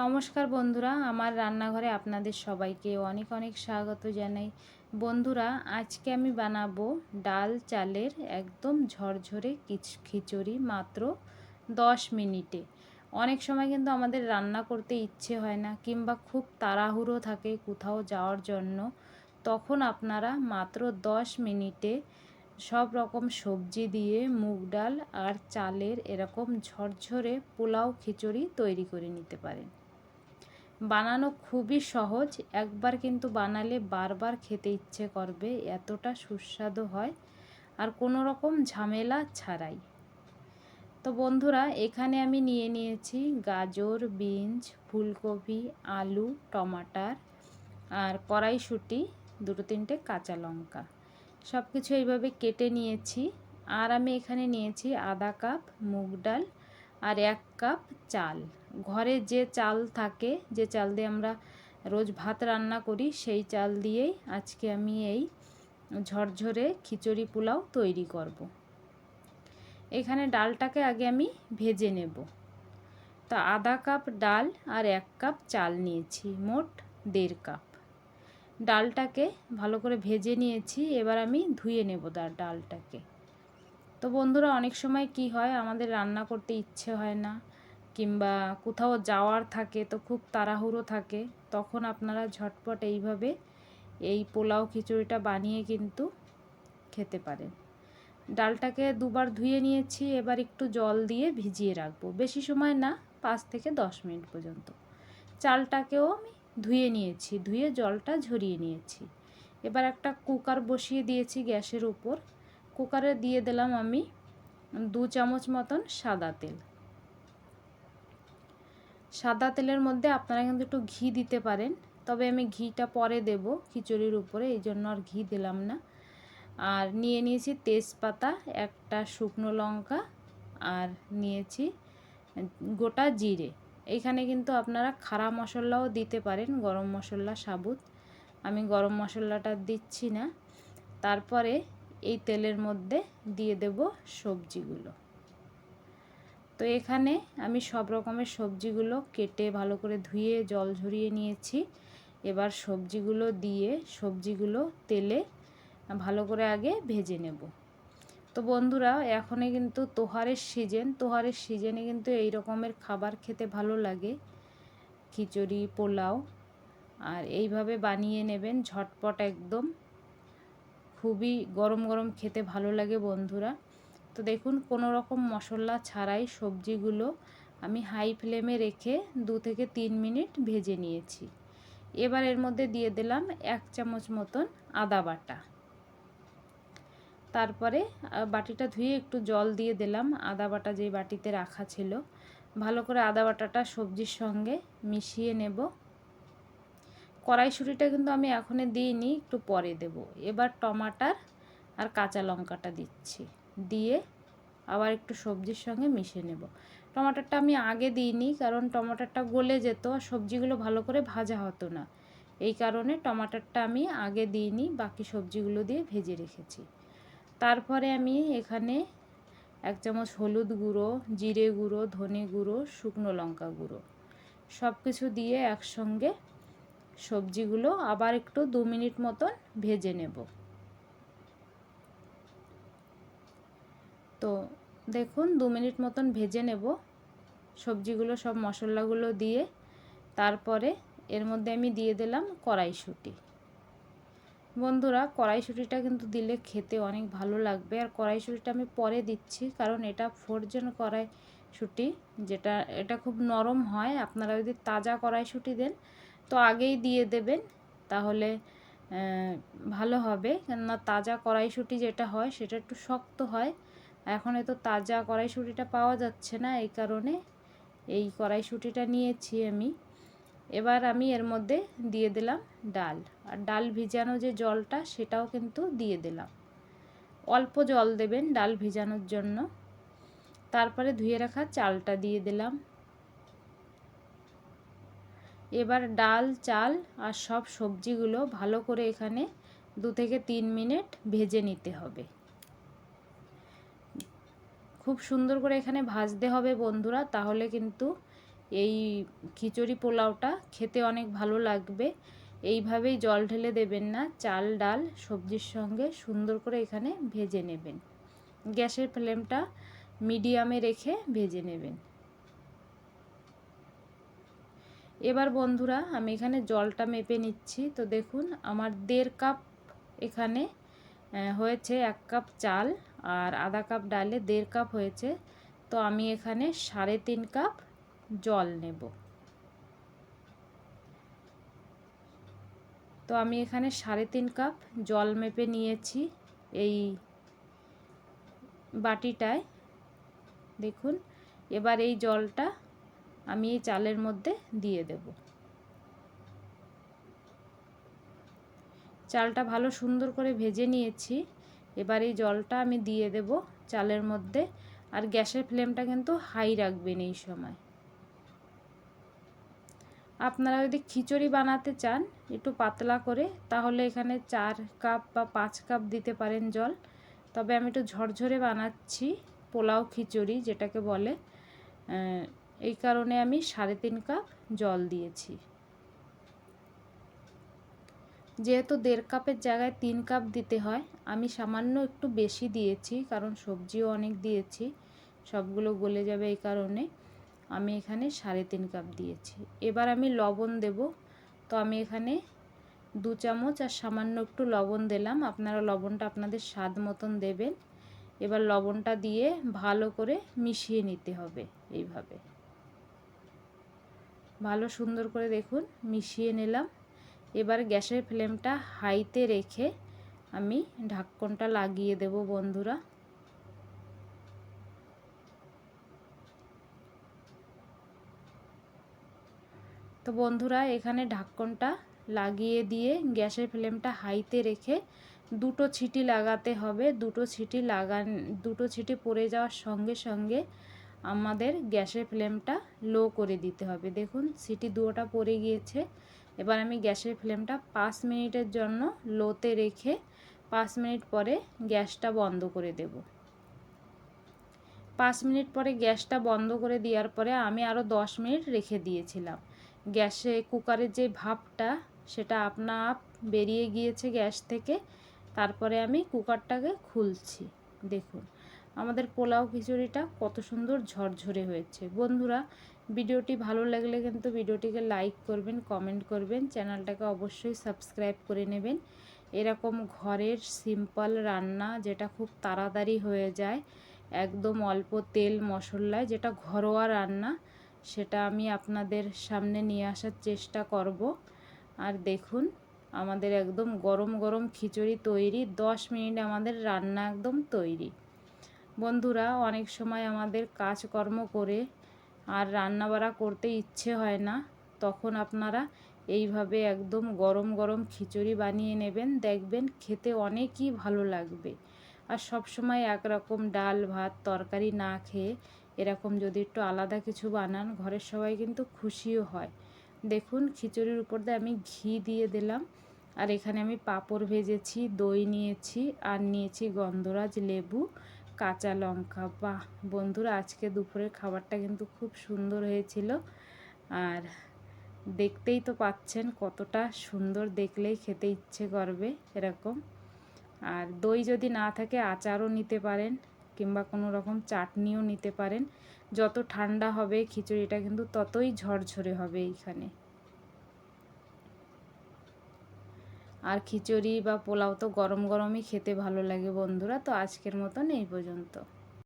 নমস্কার বন্ধুরা, আমার রান্নাঘরে আপনাদের সবাইকে অনেক অনেক স্বাগত জানাই। বন্ধুরা, আজকে আমি বানাবো ডাল চালের একদম ঝরঝরে খিচুড়ি মাত্র দশ মিনিটে। অনেক সময় কিন্তু আমাদের রান্না করতে ইচ্ছে হয় না, কিংবা খুব তাড়াহুড়ো থাকে কোথাও যাওয়ার জন্য। তখন আপনারা মাত্র দশ মিনিটে সব রকম সবজি দিয়ে মুগ ডাল আর চালের এরকম ঝরঝরে পোলাও খিচুড়ি তৈরি করে নিতে পারেন। বানানো খুবই সহজ। একবার কিন্তু বানালে বারবার খেতে ইচ্ছে করবে, এতটা সুস্বাদু হয় আর কোনো রকম ঝামেলা ছাড়াই। তো বন্ধুরা, এখানে আমি নিয়ে নিয়েছি গাজর, বিনস, ফুলকপি, আলু, টমাটার আর কড়াইশুঁটি, দুটো তিনটে কাঁচা লঙ্কা। সব কিছু এইভাবে কেটে নিয়েছি। আর আমি এখানে নিয়েছি আধা কাপ মুগ ডাল আর এক কাপ চাল। ঘরে যে চাল থাকে, যে চাল দিয়ে আমরা রোজ ভাত রান্না করি, সেই চাল দিয়েই আজকে আমি এই ঝরঝরে খিচুড়ি পোলাও তৈরি করব। এখানে ডালটাকে আগে আমি ভেজে নেব। তা আধা কাপ ডাল আর এক কাপ চাল নিয়েছি, মোট দেড় কাপ। ডালটাকে ভালো করে ভেজে নিয়েছি, এবার আমি ধুয়ে নেব ডালটাকে। তো বন্ধুরা অনেক সময় কি হয়, আমাদের রান্না করতে ইচ্ছে হয় না কিংবা কোথাও যাওয়ার থাকে তো খুব তাড়াহুড়ো থাকে, তখন আপনারা ঝটপট এইভাবে এই পোলাও খিচুড়িটা বানিয়ে কিন্তু খেতে পারেন। ডালটাকে দুবার ধুয়ে নিয়েছি, এবার একটু জল দিয়ে ভিজিয়ে রাখব, বেশি সময় না, পাঁচ থেকে দশ মিনিট পর্যন্ত। চালটাকেও আমি ধুয়ে নিয়েছি, ধুয়ে জলটা ঝরিয়ে নিয়েছি। এবার একটা কুকার বসিয়ে দিয়েছি গ্যাসের উপর কুকারে দিয়ে দিলাম আমি দু চামচ মতন সাদা তেল। সাদা তেলের মধ্যে আপনারা কিন্তু একটু ঘি দিতে পারেন, তবে আমি ঘিটা পরে দেব খিচুড়ির উপরে, এই জন্য আর ঘি দিলাম না। আর নিয়ে নিয়েছি তেজপাতা, একটা শুকনো লঙ্কা, আর নিয়েছি গোটা জিরে। এইখানে কিন্তু আপনারা খাড়া মশলাও দিতে পারেন, গরম মশলা সাবুত। আমি গরম মশলাটা দিচ্ছি না। তারপরে এই তেলের মধ্যে দিয়ে দেব সবজিগুলো। তো এখানে আমি সব রকমের সবজিগুলো কেটে ভালো করে ধুয়ে জল ঝরিয়ে নিয়েছি। এবার সবজিগুলো দিয়ে সবজিগুলো তেলে ভালো করে আগে ভেজে নেব। তো বন্ধুরা এখনে কিন্তু তোহারের সিজন। তোহারের সিজনে কিন্তু এই রকমের খাবার খেতে ভালো লাগে। খিচুড়ি, পোলাও, আর এইভাবে বানিয়ে নেবেন ঝটপট একদম। খুবই গরম গরম খেতে ভালো লাগে বন্ধুরা। তো দেখুন, কোনো রকম মশলা ছাড়াই সবজিগুলো আমি হাই ফ্লেমে রেখে দু থেকে তিন মিনিট ভেজে নিয়েছি। এবার এর মধ্যে দিয়ে দিলাম এক চামচ মতন আদা বাটা। তারপরে বাটিটা ধুয়ে একটু জল দিয়ে দিলাম আদা বাটা যেই বাটিতে রাখা ছিল। ভালো করে আদা বাটাটা সবজির সঙ্গে মিশিয়ে নেব। কড়াইশুঁটিটা কিন্তু আমি এখনই দিইনি, একটু পরে দেব। এবার টমাটার আর কাঁচা লঙ্কাটা দিচ্ছি। দিয়ে আবার একটু সবজির সঙ্গে মিশিয়ে নেব। টমাটারটা আমি আগে দিইনি, কারণ টমাটারটা গলে যেত আর সবজিগুলো ভালো করে ভাজা হতো না। এই কারণে টমাটারটা আমি আগে দিইনি, বাকি সবজিগুলো দিয়ে ভেজে রেখেছি। তারপরে আমি এখানে এক চামচ হলুদ গুঁড়ো, জিরে গুঁড়ো, ধনে গুঁড়ো, শুকনো লঙ্কা গুঁড়ো। সব কিছু দিয়ে একসঙ্গে সবজিগুলো আবার একটু দু মিনিট মতন ভেজে নেব। তো দেখুন, দু মিনিট মতন ভেজে নেব সবজিগুলো, সব মশলাগুলো দিয়ে। তারপরে এর মধ্যে আমি দিয়ে দিলাম কড়াইশুঁটি। বন্ধুরা, কড়াইশুঁটিটা কিন্তু দিলে খেতে অনেক ভালো লাগবে। আর কড়াইশুঁটিটা আমি পরে দিচ্ছি, কারণ এটা ফোরজন কড়াইশুঁটি, যেটা, এটা খুব নরম হয়। আপনারা যদি তাজা কড়াইশুঁটি দেন তো আগেই দিয়ে দেবেন, তাহলে ভালো হবে। কেননা তাজা কড়াইশুঁটি যেটা হয়, সেটা একটু শক্ত হয়। এখন তো তাজা কড়াইশুঁটিটা পাওয়া যাচ্ছে না, এই কারণে এই কড়াইশুঁটিটা নিয়েছি আমি। এবার আমি এর মধ্যে দিয়ে দিলাম ডাল। আর ডাল ভিজানো যে জলটা, সেটাও কিন্তু দিয়ে দিলাম। অল্প জল দেবেন ডাল ভিজানোর জন্য। তারপরে ধুয়ে রাখা চালটা দিয়ে দিলাম। এবার ডাল, চাল আর সব সবজিগুলো ভালো করে এখানে দু থেকে তিন মিনিট ভেজে নিতে হবে। খুব সুন্দর করে এখানে ভাজতে হবে বন্ধুরা, তাহলে কিন্তু এই খিচুড়ি পোলাওটা খেতে অনেক ভালো লাগবে। এইভাবেই জল ঢেলে দেবেন না, চাল, ডাল, সবজির সঙ্গে সুন্দর করে এখানে ভেজে নেবেন। গ্যাসের ফ্লেমটা মিডিয়ামে রেখে ভেজে নেবেন। এবার বন্ধুরা, আমি এখানে জলটা মেপে নিচ্ছি। তো দেখুন, আমার দেড় কাপ এখানে হয়েছে এক কাপ চাল আর আধা কাপ ডালে দেড় কাপ হয়েছে। তো আমি এখানে সাড়ে তিন কাপ জল নেব। তো আমি এখানে সাড়ে তিন কাপ জল মেপে নিয়েছি এই বাটিটায়। দেখুন, এবার এই জলটা আমি এই চালের মধ্যে দিয়ে দেব। চালটা ভালো সুন্দর করে ভেজে নিয়েছি। এবার এই জলটা আমি দিয়ে দেব চালের মধ্যে। আর গ্যাসের ফ্লেমটা কিন্তু হাই রাখবেন এই সময়। আপনারা যদি খিচুড়ি বানাতে চান একটু পাতলা করে, তাহলে এখানে চার কাপ বা পাঁচ কাপ দিতে পারেন জল। তবে আমি একটু ঝরঝরে বানাচ্ছি পোলাও খিচুড়ি, যেটাকে বলে এই কারণে আমি সাড়ে তিন কাপ জল দিয়েছি। যেহেতু দেড় কাপের জায়গায় তিন কাপ দিতে হয়, আমি সামান্য একটু বেশি দিয়েছি, কারণ সবজিও অনেক দিয়েছি, সবগুলো গলে যাবে এই কারণে আমি এখানে সাড়ে তিন কাপ দিয়েছি। এবার আমি লবণ দেব, তো আমি এখানে দু চামচ আর সামান্য একটু লবণ দিলাম, আপনারা লবণটা আপনাদের স্বাদ মতন দেবেন। এবার লবণটা দিয়ে ভালো করে মিশিয়ে নিতে হবে এইভাবে। ভালো সুন্দর করে দেখুন, মিশিয়ে নিলাম। এবার গ্যাসের ফ্লেমটা হাইতে রেখে আমি ঢাক্কনটা লাগিয়ে দেব বন্ধুরা। তো বন্ধুরা, এখানে ঢাক্কনটা লাগিয়ে দিয়ে গ্যাসের ফ্লেমটা হাইতে রেখে দুটো ছিটি লাগাতে হবে। দুটো ছিটি লাগান, দুটো ছিটি পড়ে যাওয়ার সঙ্গে সঙ্গে আমাদের গ্যাসের ফ্লেমটা লো করে দিতে হবে। দেখুন, সিটি দুটোটা পড়ে গিয়েছে। এবার আমি গ্যাসের ফ্লেমটা পাঁচ মিনিটের জন্য লোতে রেখে পাঁচ মিনিট পরে গ্যাসটা বন্ধ করে দেব। পাঁচ মিনিট পরে গ্যাসটা বন্ধ করে দেওয়ার পরে আমি আরও দশ মিনিট রেখে দিয়েছিলাম। গ্যাসে কুকারের যে ভাপটা, সেটা আপনা আপ বেরিয়ে গিয়েছে গ্যাস থেকে। তারপরে আমি কুকারটাকে খুলছি। দেখুন। আমাদের পোলাও খিচুড়িটা কত সুন্দর ঝরঝরে হয়েছে। বন্ধুরা, ভিডিওটি ভালো লাগলে কিন্তু ভিডিওটিকে লাইক করবেন কমেন্ট করবেন, চ্যানেলটাকে অবশ্যই সাবস্ক্রাইব করে নেবেন। এরকম ঘরের সিম্পল রান্না যেটা খুব তাড়াতাড়ি হয়ে যায়, একদম অল্প তেল মশলায় যেটা ঘরোয়া রান্না, সেটা আমি আপনাদের সামনে নিয়ে আসার চেষ্টা করব। আর দেখুন, আমাদের একদম গরম গরম খিচুড়ি তৈরি, দশ মিনিট আমাদের রান্না একদম তৈরি। বন্ধুরা, অনেক সময় আমাদের কাজকর্ম করে আর রান্নাবাড়া করতে ইচ্ছে হয় না, তখন আপনারা এইভাবে একদম গরম গরম খিচুড়ি বানিয়ে নেবেন। দেখবেন খেতে অনেকই ভালো লাগবে। আর সব সময় একরকম ডাল, ভাত, তরকারি না খেয়ে এরকম যদি একটু আলাদা কিছু বানান, ঘরের সবাই কিন্তু খুশিও হয়। দেখুন, খিচুড়ির উপর দিয়ে আমি ঘি দিয়ে দিলাম। আর এখানে আমি পাঁপড় ভেজেছি, দই নিয়েছি, আর নিয়েছি গন্ধরাজ লেবু। কাঁচা লঙ্কা। বাহ, বন্ধুরা, আজকে দুপুরের খাবারটা কিন্তু খুব সুন্দর হয়েছিল। আর দেখতেই তো পাচ্ছেন কতটা সুন্দর দেখলেই খেতে ইচ্ছে করবে এরকম। আর দই যদি না থাকে, আচারও নিতে পারেন কিংবা কোনো রকম চাটনিও নিতে পারেন। যত ঠান্ডা হবে খিচুড়িটা কিন্তু ততই ঝরঝরে হবে এইখানে। আর খিচুড়ি বা পোলাও তো গরম গরমই খেতে ভালো লাগে বন্ধুরা, তো আজকের মতন এই পর্যন্ত।